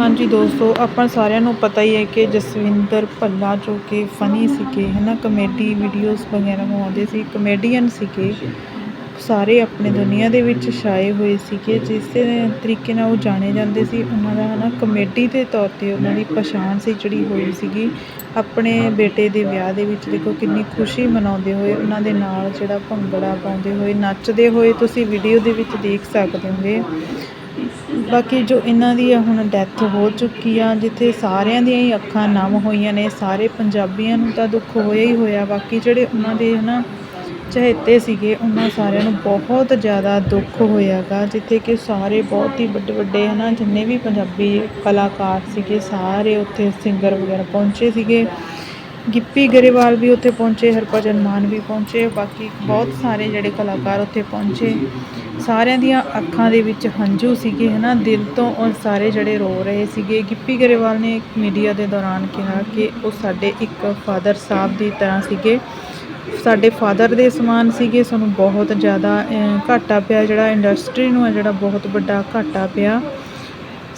ਹਾਂਜੀ ਦੋਸਤੋ, ਆਪਾਂ ਸਾਰਿਆਂ ਨੂੰ ਪਤਾ ਹੀ ਹੈ ਕਿ ਜਸਵਿੰਦਰ ਭੱਲਾ ਜੋ ਕਿ ਫਨੀ ਸੀਗੇ ਹੈ ਨਾ ਕਮੇਡੀ ਵੀਡੀਓਜ਼ ਵਗੈਰਾ ਬਣਾਉਂਦੇ ਸੀ ਕਮੇਡੀਅਨ ਸੀਗੇ, ਸਾਰੇ ਆਪਣੇ ਦੁਨੀਆ ਦੇ ਵਿੱਚ ਛਾਏ ਹੋਏ ਸੀਗੇ, ਜਿਸ ਤਰੀਕੇ ਨਾਲ ਉਹ ਜਾਣੇ ਜਾਂਦੇ ਸੀ, ਉਹਨਾਂ ਦਾ ਹੈ ਨਾ ਕਮੇਡੀ ਦੇ ਤੌਰ 'ਤੇ ਉਹਨਾਂ ਦੀ ਪਛਾਣ ਸੀ ਜਿਹੜੀ ਹੋਈ ਸੀਗੀ। ਆਪਣੇ ਬੇਟੇ ਦੇ ਵਿਆਹ ਦੇ ਵਿੱਚ ਦੇਖੋ, ਕਿੰਨੀ ਖੁਸ਼ੀ ਮਨਾਉਂਦੇ ਹੋਏ ਉਹਨਾਂ ਦੇ ਨਾਲ ਜਿਹੜਾ ਭੰਗੜਾ ਪਾਉਂਦੇ ਹੋਏ ਨੱਚਦੇ ਹੋਏ ਤੁਸੀਂ ਵੀਡੀਓ ਦੇ ਵਿੱਚ ਦੇਖ ਸਕਦੇ ਹੋਗੇ। ਬਾਕੀ ਜੋ ਇਹਨਾਂ ਦੀ ਆ ਹੁਣ ਡੈਥ ਹੋ ਚੁੱਕੀ ਆ, ਜਿੱਥੇ ਸਾਰਿਆਂ ਦੀਆਂ ਹੀ ਅੱਖਾਂ ਨਮ ਹੋਈਆਂ ਨੇ, ਸਾਰੇ ਪੰਜਾਬੀਆਂ ਨੂੰ ਤਾਂ ਦੁੱਖ ਹੋਇਆ ਹੀ ਹੋਇਆ। ਬਾਕੀ ਜਿਹੜੇ ਉਹਨਾਂ ਦੇ ਹਨਾ ਚਹੇਤੇ ਸੀਗੇ, ਉਹਨਾਂ ਸਾਰਿਆਂ ਨੂੰ ਬਹੁਤ ਜ਼ਿਆਦਾ ਦੁੱਖ ਹੋਇਆਗਾ, ਜਿੱਥੇ ਕਿ ਸਾਰੇ ਬਹੁਤ ਹੀ ਵੱਡੇ ਵੱਡੇ ਹਨਾ, ਜਿੰਨੇ ਵੀ ਪੰਜਾਬੀ ਕਲਾਕਾਰ ਸੀਗੇ, ਸਾਰੇ ਉੱਥੇ ਸਿੰਗਰ ਵਗੈਰਾ ਪਹੁੰਚੇ ਸੀਗੇ। ਗਿੱਪੀ ਗਰੇਵਾਲ ਵੀ ਉੱਥੇ ਪਹੁੰਚੇ, ਹਰਭਜਨ ਮਾਨ ਵੀ ਪਹੁੰਚੇ, ਬਾਕੀ ਬਹੁਤ ਸਾਰੇ ਜਿਹੜੇ ਕਲਾਕਾਰ ਉੱਥੇ ਪਹੁੰਚੇ। ਸਾਰਿਆਂ ਦੀਆਂ ਅੱਖਾਂ ਦੇ ਵਿੱਚ ਹੰਝੂ ਸੀਗੇ, ਹਨਾ? ਦਿਲ ਤੋਂ ਔਰ ਸਾਰੇ ਜਿਹੜੇ ਰੋ ਰਹੇ ਸੀਗੇ। ਗਿੱਪੀ ਗਰੇਵਾਲ ਨੇ ਮੀਡੀਆ ਦੇ ਦੌਰਾਨ ਕਿਹਾ ਕਿ ਉਹ ਸਾਡੇ ਇੱਕ ਫਾਦਰ ਸਾਹਿਬ ਦੀ ਤਰ੍ਹਾਂ ਸੀਗੇ। ਸਾਡੇ ਫਾਦਰ ਦੇ ਸਮਾਨ ਸੀਗੇ, ਸਾਨੂੰ ਬਹੁਤ ਜ਼ਿਆਦਾ ਘਾਟਾ ਪਿਆ। ਜਿਹੜਾ ਇੰਡਸਟਰੀ ਨੂੰ ਹੈ, ਜਿਹੜਾ ਬਹੁਤ ਵੱਡਾ ਘਾਟਾ ਪਿਆ।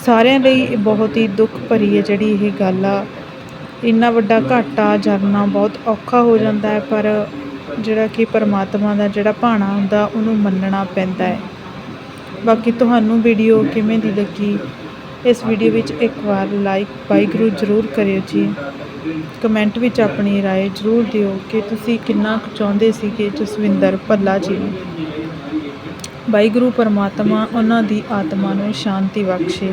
ਸਾਰਿਆਂ ਲਈ ਬਹੁਤ ਹੀ ਦੁੱਖ ਭਰੀ ਹੈ ਜਿਹੜੀ ਇਹ ਗੱਲ ਆ। ਇੰਨਾ ਵੱਡਾ ਘਾਟਾ ਜਰਨਾ ਬਹੁਤ ਔਖਾ ਹੋ ਜਾਂਦਾ ਹੈ ਪਰ ਜਿਹੜਾ ਕਿ ਪਰਮਾਤਮਾ ਦਾ ਜਿਹੜਾ ਭਾਣਾ ਹੁੰਦਾ ਉਹਨੂੰ ਮੰਨਣਾ ਪੈਂਦਾ ਹੈ ਬਾਕੀ ਤੁਹਾਨੂੰ ਵੀਡੀਓ ਕਿਵੇਂ ਦੀ ਲੱਗੀ ਇਸ ਵੀਡੀਓ ਵਿੱਚ ਇੱਕ ਵਾਰ ਲਾਈਕ ਵਾਹਿਗੁਰੂ ਜ਼ਰੂਰ ਕਰਿਓ ਜੀ ਕਮੈਂਟ ਵਿੱਚ ਆਪਣੀ رائے ਜ਼ਰੂਰ ਦਿਓ ਕਿ ਤੁਸੀਂ ਕਿੰਨਾ ਕੁ ਚਾਹੁੰਦੇ ਸੀ ਕਿ ਜਸਵਿੰਦਰ ਭੱਲਾ ਜੀ ਨੂੰ ਵਾਹਿਗੁਰੂ ਪਰਮਾਤਮਾ ਉਹਨਾਂ ਦੀ ਆਤਮਾ ਨੂੰ ਸ਼ਾਂਤੀ ਬਖਸ਼ੇ